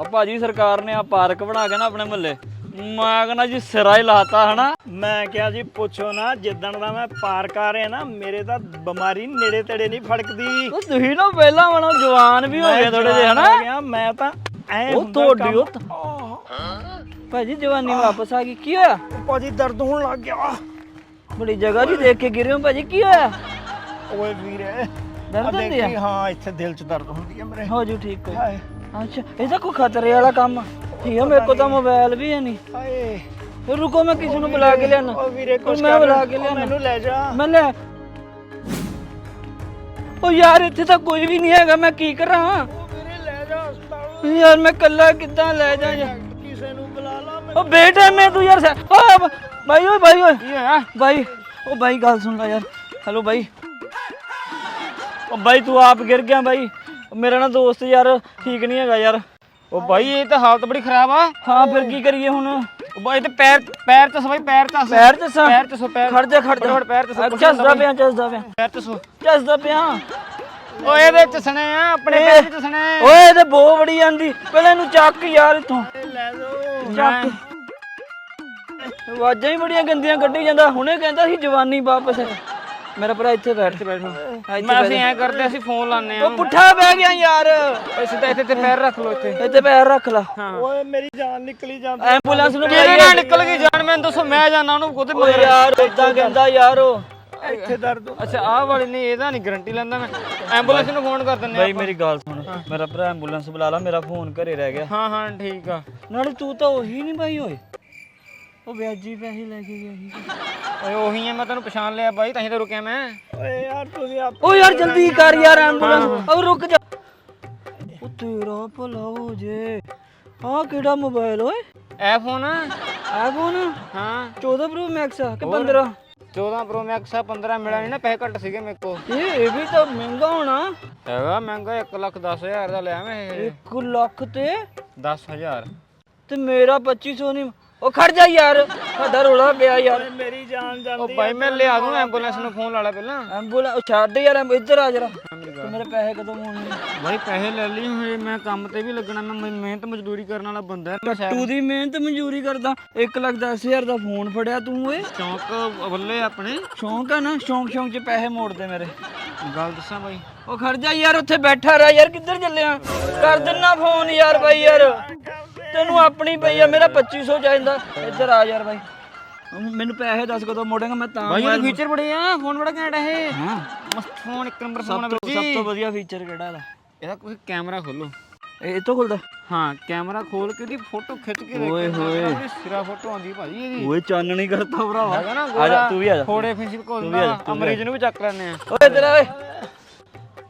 ਆ ਭਾਜੀ ਸਰਕਾਰ ਨੇ ਆ ਪਾਰਕ ਬਣਾ ਕੇ ਨਾ ਆਪਣੇ ਮੁਹੱਲੇ ਮੈਂ ਕਹਿੰਦਾ ਜੀ ਸਿਰਾ ਹੀ ਲਾਤਾ ਹਨਾ। ਮੈਂ ਕਿਹਾ ਜੀ ਪੁੱਛੋ ਨਾ ਜਿੱਦਣ ਦਾ ਮੈਂ ਪਾਰਕ ਆ ਰਿਹਾ ਨਾ ਮੇਰੇ ਤਾਂ ਬਿਮਾਰੀ ਨੇੜੇ ਤੇੜੇ ਨਹੀਂ ਫੜਕਦੀ। ਉਹ ਤੁਸੀਂ ਨਾ ਪਹਿਲਾਂ ਵਾਲਾ ਜਵਾਨ ਵੀ ਹੋ ਗਏ ਥੋੜੇ ਜਿਹੇ ਹਨਾ। ਮੈਂ ਤਾਂ ਐ ਉਹ ਤੁਹਾਡੀ ਉਹ ਭਾਜੀ ਜਵਾਨੀ ਵਾਪਸ ਆ ਗਈ ਕੀ ਹੋਇਆ? ਭਾਜੀ ਦਰਦ ਹੋਣ ਲੱਗ ਗਿਆ। ਬੜੀ ਜਗ੍ਹਾ ਜੀ ਦੇਖ ਕੇ ਗਿਰੇ ਹੋ ਭਾਜੀ ਕੀ ਹੋਇਆ? ਓਏ ਵੀਰੇ ਦਰਦ ਆ ਹੁੰਦੀ ਆ? ਹਾਂ ਇੱਥੇ ਦਿਲ 'ਚ ਦਰਦ ਹੁੰਦੀ ਹੈ ਮੇਰੇ। ਹੋ ਜੂ ਠੀਕ ਕੋਈ ਹਾਏ। ਅੱਛਾ ਇਹ ਤਾਂ ਕੋਈ ਖਤਰੇ ਵਾਲਾ ਕੰਮ। ਠੀਕ ਆ ਮੇਰੇ ਕੋਲ ਤਾਂ ਮੋਬਾਈਲ ਵੀ ਹੈ ਨਹੀਂ। ਹਾਏ। ਰੁਕੋ ਮੈਂ ਕਿਸੇ ਨੂੰ ਬੁਲਾ ਕੇ ਲਿਆਣਾ ਓ ਵੀਰੇ ਕੁਛ ਮੈਂ ਕਰ ਬੁਲਾ ਕੇ। ਮੈਨੂੰ ਲੈ ਜਾ। ਮੈਂ ਲੈ। ਉਹ ਯਾਰ ਇੱਥੇ ਤਾਂ ਕੋਈ ਵੀ ਨਹੀਂ ਹੈਗਾ ਮੈਂ ਕੀ ਕਰਾਂ? ਓ ਵੀਰੇ ਲੈ ਜਾ ਹਸਪਤਾਲ। ਯਾਰ ਮੈਂ ਕੱਲਾ ਕਿੱਦਾਂ ਲੈ ਜਾ ਯਾਰ? ਕਿਸੇ ਨੂੰ ਬੁਲਾ ਲਾ ਮੈਂ ਉਹ ਬੇਟਾ ਮੈਂ ਤੂੰ ਯਾਰ ਸੈ- ਓ ਬ- ਬਾਈ ਓਏ ਬਾਈ ਓਏ। ਕੀ ਹੋਇਆ? ਬਾਈ ਉਹ ਬਾਈ ਗੱਲ ਸੁਣ ਲੈ ਯਾਰ। ਹੈਲੋ ਬਾਈ। ਉਹ ਬਾਈ ਤੂੰ ਆਪ ਗਿਰ ਗਿਆ ਬਾਈ। ਉਹ ਮੇਰਾ ਨਾ ਦੋਸਤ ਯਾਰ ਠੀਕ ਨਹੀਂ ਹੈਗਾ ਯਾਰ। ਉਹ ਬਾਈ ਇਹ ਤਾਂ ਹਾਲਤ ਬੜੀ ਖਰਾਬ ਆ। ਹਾਂ ਫਿਰ ਕੀ ਕਰੀਏ ਹੁਣ? ਉਹ ਬਾਈ ਤੇ ਪੈਰ ਪੈਰ ਚ ਬਾਈ ਪੈਰ ਚ ਪੈਰ ਚ ਸਾਂ। ਪੈਰ ਚ ਸੋ ਪੈਰ ਖੜ ਜਾ ਖੜ ਜਾ। ਪੈਰ ਚ ਸੋ ਚੱਸਦਾ ਪਿਆ ਚੱਸਦਾ ਪਿਆ। ਪੈਰ ਚ ਸੋ। ਚੱਸਦਾ ਪਿਆ। ਓ ਇਹਦੇ ਚ ਸਣੇ ਆ ਆਪਣੇ ਪੈਰ ਚ ਸਣੇ ਓਏ ਤੇ ਬੋ ਬੜੀ ਆਂਦੀ। ਪਹਿਲਾਂ ਇਹਨੂੰ ਚੱਕ ਯਾਰ ਇੱਥੋਂ। ਲੈ ਜਾ ਚੱਕ। ਆਵਾਜ਼ਾਂ ਹੀ ਬੜੀਆਂ ਗੰਦੀਆਂ ਕੱਢੀ ਜਾਂਦਾ। ਹੁਣੇ ਕਹਿੰਦਾ ਸੀ ਜਵਾਨੀ ਵਾਪਸ। ਹੈ। ਮੇਰਾ ਭਰਾ ਇੱਥੇ ਬੈਠ ਤੇ ਬੈਠੋ। ਮੈਂ ਅਸੀਂ ਐ ਕਰਦੇ ਅਸੀਂ ਫੋਨ ਲਾਣੇ ਆ ਉਹ ਪੁੱਠਾ ਬਹਿ ਗਿਆ ਯਾਰ। ਓਏ ਸਿੱਧਾ ਇੱਥੇ ਤੇ ਪੈਰ ਰੱਖ ਲੋ ਇੱਥੇ। ਇੱਥੇ ਪੈਰ ਰੱਖ ਲਾ। ਓਏ ਮੇਰੀ ਜਾਨ ਨਿਕਲੀ ਜਾਂਦੀ। ਐਂਬੂਲੈਂਸ ਨੂੰ ਕਿਹਦੇ ਨਾਲ ਨਿਕਲ ਗਈ ਜਾਨ? ਮੈਨੂੰ ਦੱਸੋ ਮੈਂ ਜਾਣਾ ਉਹਨੂੰ ਉਹਦੇ ਓਏ ਯਾਰ ਇਦਾਂ ਕਹਿੰਦਾ ਯਾਰ ਉਹ। ਇੱਥੇ ਦਰਦ ਅੱਛਾ ਆਹ ਵਾਲੀ ਨਹੀਂ ਇਹਦਾ ਨਹੀਂ ਗਾਰੰਟੀ ਲੈਂਦਾ ਮੈਂ। ਐਂਬੂਲੈਂਸ ਨੂੰ ਫੋਨ ਕਰ ਦਿੰਨੇ ਬਾਈ ਮੇਰੀ ਗੱਲ ਸੁਣ। ਮੇਰਾ ਭਰਾ ਐਂਬੂਲੈਂਸ ਬੁਲਾ ਲਾ ਮੇਰਾ ਫੋਨ ਘਰੇ ਰਹਿ ਗਿਆ। ਹਾਂ ਹਾਂ ਠੀਕ ਆ। ਨਾਲੇ ਤੂੰ ਤਾਂ ਉਹੀ ਨਹੀਂ ਬਾਈ ਓਏ। ਉਹ ਵਿਆਜੀ ਪੈਸੇ ਲੈ ਕੇ ਗਿਆ ਸੀ। ਓਏ ਉਹੀ ਆ ਮੈਂ ਤੈਨੂੰ ਪਛਾਣ ਲਿਆ ਬਾਈ ਤਾਂ ਹੀ ਤਾਂ ਰੁਕਿਆ ਮੈਂ। ਓਏ ਯਾਰ ਤੁਸੀਂ ਆਪ ਓ ਯਾਰ ਜਲਦੀ ਕਰ ਯਾਰ ਐਂਬੂਲੈਂਸ ਓ ਰੁਕ ਜਾ। ਉਹ ਤੇਰਾ ਭਲਾ ਹੋ ਜੇ। ਆਹ ਕਿਹੜਾ ਮੋਬਾਈਲ ਓਏ? ਐ ਫੋਨ ਆਈਫੋਨ ਹਾਂ। 14 ਪ੍ਰੋ ਮੈਕਸ ਆ ਕਿ 15 14 ਪ੍ਰੋ ਮੈਕਸ ਆ 15 ਮਿਲਿਆ ਨਹੀਂ ਨਾ ਪੈਸੇ ਘੱਟ ਸੀਗੇ ਮੇਰੇ ਕੋਲ। ਇਹ ਇਹ ਵੀ ਤਾਂ ਮਹਿੰਗਾ ਹੋਣਾ। ਹੈਗਾ ਮਹਿੰਗਾ 1 ਲੱਖ 10 ਹਜ਼ਾਰ ਦਾ ਲਿਆ ਮੈਂ ਇਹ। 1 ਲੱਖ ਤੇ? 10000 ਤੇ ਮੇਰਾ 2500 ਨਹੀਂ ਉਹ ਖੜ ਜਾ ਯਾਰ ਸਾਡਾ ਰੋਲਾ ਪਿਆ ਯਾਰ। ਮੇਰੀ ਜਾਨ ਉਹ ਜਾਂਦੀ ਬਾਈ ਮੈਂ ਲਿਆ ਦੂੰ ਐਂਬੂਲੈਂਸ ਨੂੰ ਫੋਨ ਲਾ ਲੈ ਪਹਿਲਾਂ। ਐਂਬੂਲੈਂਸ ਉਹ ਛੱਡ ਯਾਰ ਐਂਬੂ- ਇੱਧਰ ਆ ਜਰਾ। ਤੇ ਮੇਰੇ ਪੈਸੇ ਕਦੋਂ ਹੋਣਗੇ? ਬਾਈ ਪੈਸੇ ਲੈ ਲਈ ਹੋਏ ਮੈਂ ਕੰਮ ਤੇ ਵੀ ਲੱਗਣਾ ਮੈਂ ਮਿਹ- ਮਿਹਨਤ ਮਜ਼ਦੂਰੀ ਕਰਨ ਵਾਲਾ ਬੰਦਾ ਮੈਂ ਸ਼ਾਇਦ ਤੂੰ ਦੀ ਮਿਹਨਤ ਮਨਜ਼ੂਰੀ ਕਰਦਾ 1 ਲੱਖ 10000 ਦਾ ਫੋਨ ਫੜਿਆ ਤੂੰ ਓਏ। ਚੌਂਕ ਬੱਲੇ ਆਪਣੇ। ਸ਼ੌਂਕ ਆ ਨਾ ਸ਼ੌਂਕ ਸ਼ੌਂਕ ਚ ਪੈਸੇ ਮੋੜਦੇ ਮੇਰੇ। ਗੱਲ ਦੱਸਾਂ ਬਾਈ। ਉਹ ਖੜ ਜਾ ਯਾਰ ਉੱਥੇ ਬੈਠਾ ਰਹਿ ਯਾਰ ਕਿੱਧਰ ਚੱਲਿਆ? ਕਰ ਦਿੰਨਾ ਫੋਨ ਯਾਰ ਬਾਈ ਯਾਰ। ਤੈਨੂੰ ਆਪਣੀ ਪਈ ਆ ਮੇਰਾ 2500 ਚਾਹੀਦਾ। ਇੱਧਰ ਆ ਯਾਰ ਬਾਈ। ਮੈਨੂੰ ਪੈਸੇ ਦੱਸ ਕਦੋਂ ਮੋੜੇਗਾ ਮੈਂ ਤਾਂ ਬਾਈ ਇਹ ਫੀਚਰ ਬੜੇ ਆ ਫੋਨ ਬੜਾ ਘੈਂਟ ਹਾਂ। ਮਸਤ ਫੋਨ ਇੱਕ ਨੰਬਰ ਫੋਨ ਆ ਸਭ ਤੋਂ ਸਭ ਵਧੀਆ ਫੀਚਰ ਕਿਹੜਾ ਇਹਦਾ? ਇਹਦਾ ਤੁਸੀਂ ਕੈਮਰਾ ਖੋਲੋ। ਇਹ ਤੋਂ ਖੁੱਲਦਾ? ਹਾਂ ਕੈਮਰਾ ਖੋਲ ਕੇ ਦੀ ਫੋਟੋ ਖਿੱਚ ਕੇ ਦੇਖੋ। ਓਏ ਹੋਏ। ਸਿਰਾ ਫੋਟੋ ਆਉਂਦੀ ਭਾਜੀ ਇਹਦੀ। ਓਏ ਚਾਨਣੀ ਕਰਤਾ ਭਰਾਵਾ ਆ ਜਾ ਤੂੰ ਵੀ ਆ ਜਾ। ਥੋੜੇ ਫੇਸੀ ਕੋਲ ਤੂੰ ਵੀ ਆ ਜਾ, ਤੂੰ ਵੀ ਆ ਅਮਰੀਜ ਨੂੰ ਵੀ ਚੱਕ ਲੈਣੇ ਆ। ਓਏ ਤੇਰਾ ਓਏ।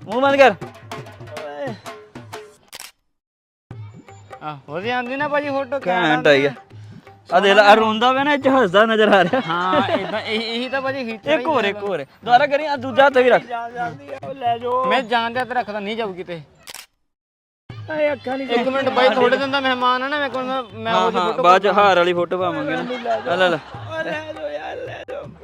ਮੂੰਹ ਬੰਦ ਕਰ। ਆ ਵਧੀਆ ਆਉਂਦੀ ਨਾ ਭਾਜੀ ਫੋਟੋ ਘੈਂਟ ਆਈ ਆ। ਆ ਦੇਖ ਲੈ ਆ ਰੋਂਦਾ ਵੇ ਨਾ ਚ ਹੱਸਦਾ ਨਜ਼ਰ ਆ ਰਿਹਾ। ਹਾਂ ਇਦਾਂ ਇਹੀ ਤਾਂ ਭਾਜੀ ਫੀਚਰ ਇੱਕ ਹੋਰ ਇੱਕ ਹੋਰ ਦੁਬਾਰਾ ਕਰੀ ਆ ਦੂਜਾ ਤੇ ਵੀ ਰੱਖ। ਜਾਨ ਜਾਂਦੀ ਆ ਓ ਲੈ ਜਾਓ ਮੈਂ ਜਾਣਦਾ ਤੇ ਰੱਖਦਾ ਨਹੀਂ ਜਾਊ ਕਿਤੇ ਏ ਅੱਖਾਂ ਨਹੀਂ ਇੱਕ ਮਿੰਟ ਬਾਈ ਥੋੜੇ ਦਿਨ ਦਾ ਮਹਿਮਾਨ ਆ ਨਾ ਮੈਂ ਕੋਲ ਮੈਂ ਉਹਦੀ ਫੋਟੋ ਬਾਅਦ ਚ ਹਾਰ ਵਾਲੀ ਫੋਟੋ ਪਾਵਾਂਗੇ ਨਾ। ਲੈ ਲੈ। ਲੈ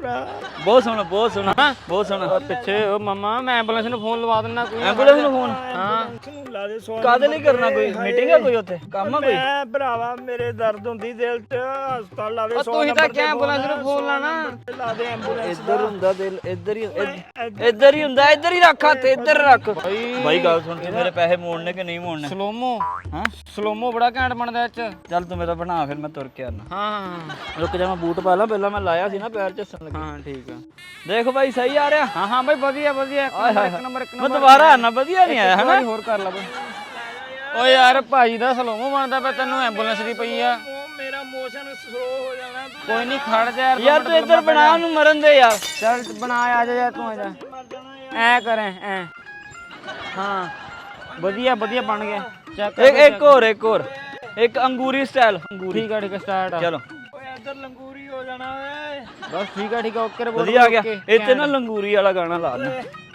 ਭਰਾ। ਬਹੁਤ ਸੋਹਣਾ ਬਹੁਤ ਸੋਹਣਾ ਬਹੁਤ ਸੋਹਣਾ। ਪਿੱਛੇ ਉਹ ਮਮਾ ਮੈਂ ਐਂਬੂਲੈਂਸ ਨੂੰ ਫੋਨ ਲਵਾ ਦਿੰਦਾ ਕੋਈ ਐਂਬੂਲੈਂਸ ਨੂੰ ਫੋਨ ਹਾਂ। ਲਾ ਦੇ ਕਾਦੇ ਲਈ ਕਰਨਾ ਕੋਈ? ਮੀਟਿੰਗ ਆ ਕੋਈ ਉੱਥੇ? ਕੰਮ ਆ ਕੋਈ? ਮੈਂ ਭਰਾਵਾ ਮੇਰੇ ਦਰਦ ਹੁੰਦੀ ਦਿਲ 'ਚ ਹਸਪਤਾਲ ਲਾ ਦੇ 100 ਤੂੰ ਹੀ ਤਾਂ ਨੰਬਰ ਕਿਹਾ ਐਂਬੂਲੈਂਸ ਨੂੰ ਫੋਨ ਲਾਣਾ। ਲਾ ਦੇ ਐਂਬੂਲੈਂਸ ਇੱਧਰ ਹੁੰਦਾ ਦਿਲ ਇੱਧਰ ਹੀ ਇੱਧ- ਇੱਧਰ ਹੀ ਹੁੰਦਾ ਇੱਧਰ ਹੀ ਰੱਖ ਹੱਥ ਇੱਧਰ ਰੱਖ। ਬਾਈ ਗੱਲ ਸੁਣ ਤੂੰ ਮੇਰੇ ਪੈਸੇ ਮੋੜਨੇ ਕਿ ਨਹੀਂ ਮੋੜਨੇ? ਸਲੋਮੋ ਹਾਂ? ਸਲੋਮੋ ਬੜਾ ਘੈਂਟ ਬਣਦਾ ਇਹ ਚ। ਚੱਲ ਤੂੰ ਮੇਰਾ ਬਣਾ ਫਿਰ ਮੈਂ ਤੁਰ ਕੇ ਆਣਾ ਹਾਂ। ਰੁਕ ਜਾ ਮੈਂ ਬੂਟ ਪਾ ਲਾਂ ਪਹਿਲਾਂ ਮੈਂ ਲਾਇਆ ਸੀ ਨਾ ਪੈਰ ਚ ਹਾਂ ਠੀਕ ਆ। ਦੇਖ ਬਾਈ ਸਹੀ ਆ ਰਿਹਾ। ਹਾਂ ਹਾਂ ਬਾਈ ਵਧੀਆ ਵਧੀਆ। ਇੱਕ ਨੰਬਰ ਇੱਕ ਨੰਬਰ ਇੱਕ ਮੈਂ ਨੰਬਰ। ਦੁਬਾਰਾ ਆਣਾ ਵਧੀਆ ਨਹੀਂ ਆਇਆ ਹਨਾ? ਹੋਰ ਕਰ ਲਾ ਓ ਯਾਰ ਭਾਜੀ ਦਾ ਸਲੋਮੋ ਬਣਦਾ ਪਿਆ ਤੈਨੂੰ ਐਂਬੂਲੈਂਸ ਦੀ ਪਈ ਆ। ਮੇਰਾ ਮੋਸ਼ਨ ਸਲੋ ਹੋ ਜਾਣਾ ਤੂੰ ਕੋਈ ਨਹੀਂ ਖੜ ਜਾ ਯਾਰ ਯਾਰ ਤੂੰ ਇੱਧਰ ਬਣਾ ਉਹਨੂੰ ਮਰਨ ਦੇ ਯਾਰ। ਚੱਲ ਬਣਾ ਆ ਜਾ ਯਾਰ ਤੂੰ ਆ ਜਾ। ਐ ਕਰੇ ਐ। ਹਾਂ। ਵਧੀਆ ਵਧੀਆ ਬਣ ਗਿਆ। ਚੈੱਕ ਇੱਕ ਇੱਕ ਹੋਰ ਇੱਕ ਹੋਰ। ਇੱਕ ਅੰਗੂਰੀ ਸਟਾਈਲ ਅੰਗੂਰੀ। ਠੀਕ ਆ ਠੀਕ ਆ ਸਟਾਰਟ ਚਲੋ। ਓਏ ਇੱਧਰ ਲੰਗੂਰੀ ਹੋ ਜਾਣਾ ਓਏ। ਬਸ ਠੀਕ ਆ ਠੀਕ ਆ ਓਕੇ ਰਿਪੋਰਟ ਵਧੀਆ ਆ ਗਿਆ। ਇੱਥੇ ਨਾ ਲੰਗੂਰੀ ਵਾਲਾ ਗਾਣਾ ਲਾ ਦੇ।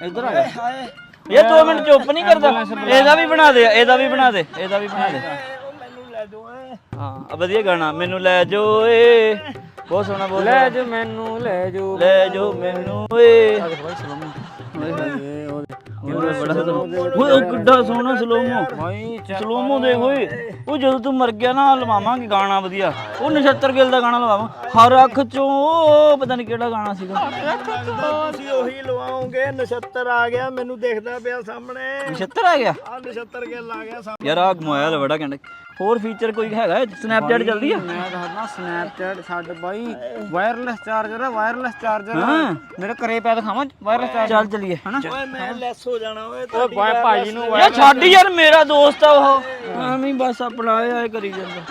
ਇੱਧਰ ਆ ਜਾ। ਹਾਏ। ਯਾਰ 2 ਮਿੰਟ ਚੁੱਪ ਨਹੀਂ ਕਰਦਾ। ਇਹਦਾ ਵੀ ਬਣਾ ਦੇ ਇਹਦਾ ਵੀ ਬਣਾ ਦੇ ਇਹਦਾ ਵੀ ਬਣਾ ਦੇ। ਉਹ ਮੈਨੂੰ ਲੈ ਦੋ ਓਏ। ਹਾਂ ਵਧੀਆ ਗਾਣਾ। ਮੈਨੂੰ ਲੈ ਜੋ ਏ। ਬਹੁਤ ਸੋਹਣਾ ਬੋਲ ਲੈ ਜੋ ਮੈਨੂੰ ਲੈ ਜੋ ਲੈ ਜੋ ਮੈਨੂੰ ਏ। ਓਏ ਬੜਾ ਓਏ ਉਹ ਕਿੱਡਾ ਸੋਹਣਾ ਸਲੋਮੋ। ਭਾਈ ਸਲੋਮੋ ਦੇਖ ਓਏ। ਉਹ ਜਦੋਂ ਤੂੰ ਮਰ ਗਿਆ ਨਾ ਲਵਾਵਾਂਗੇ ਗਾਣਾ ਵਧੀਆ। ਉਹ ਨਛੱਤਰ ਗਿੱਲ ਦਾ ਗਾਣਾ ਲਵਾਵਾਂ। ਹਰ ਅੱਖ ਚੋਂ ਪਤਾ ਨਹੀਂ ਕਿਹੜਾ ਗਾਣਾ ਸੀਗਾ। ਤੁਸੀਂ ਉਹੀ ਲਵਾਓਗੇ ਨਛੱਤਰ ਆ ਗਿਆ ਮੈਨੂੰ ਦਿਖਦਾ ਪਿਆ ਸਾਹਮਣੇ। ਨਛੱਤਰ ਆ ਗਿਆ? ਆ ਨਛੱਤਰ ਗਿੱਲ ਆ ਗਿਆ ਸਾਹਮਣੇ। ਯਾਰ ਆ ਮੋਬਾਈਲ ਬੜਾ ਕਹਿੰਦੇ। ਹੋਰ ਫੀਚਰ ਕੋਈ ਹੈਗਾ? ਸਨੈਪਚੈਟ ਚੱਲਦੀ ਆ? ਮੈਂ ਦੱਸਦਾ ਸਨੈਪਚੈਟ ਛੱਡ ਬਾਈ। ਵਾਇਰਲੈਸ ਚਾਰਜਰ ਆ ਵਾਇਰਲੈਸ ਚਾਰਜਰ ਮੇਰੇ ਘਰੇ ਪਿਆ ਦਿਖਾਵਾਂ ਵਾਇਰਲੈਸ ਚਾਰਜਰ ਚੱਲ ਚਲੀਏ। ਹਨਾ? ਓਏ ਮੈਂ ਲੈਸ ਹੋ ਜਾਣਾ ਓਏ ਓਏ ਭਾਈ ਭਾਜੀ ਨੂੰ ਯਾਰ ਛੱਡ ਯਾਰ ਮੇਰਾ ਦੋਸਤ ਆ ਉਹ। ਐਵੇਂ ਹੀ ਬਸ ਆਪਣਾ ਆਇਆ ਕਰੀ ਜਾਂਦਾ।